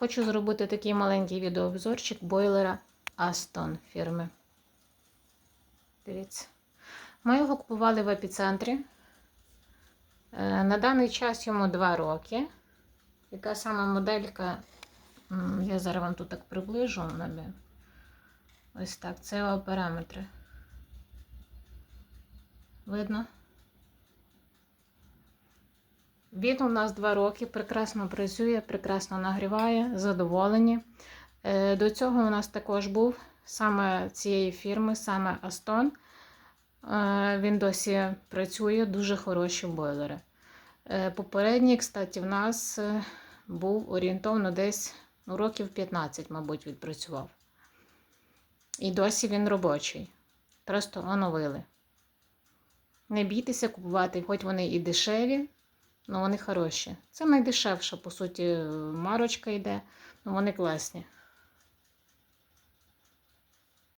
Хочу зробити такий маленький відеообзорчик бойлера Aston фірми. Дивіться. Ми його купували в епіцентрі. Е, На даний час йому 2 роки. Яка саме моделька? Я зараз вам тут так приближу. Ось так, це його параметри. Видно? Він у нас 2 роки, прекрасно працює, прекрасно нагріває, задоволені. Е, До цього у нас також був саме цієї фірми, саме Aston. Е, Він досі працює, дуже хороші бойлери. Е, Попередній, кстати, в нас був орієнтовно десь ну, років 15, мабуть, відпрацював. І досі він робочий. Просто оновили. Не бійтеся купувати, хоч вони і дешеві, але вони хороші. Це найдешевша, по суті, марочка йде, Ну, вони класні.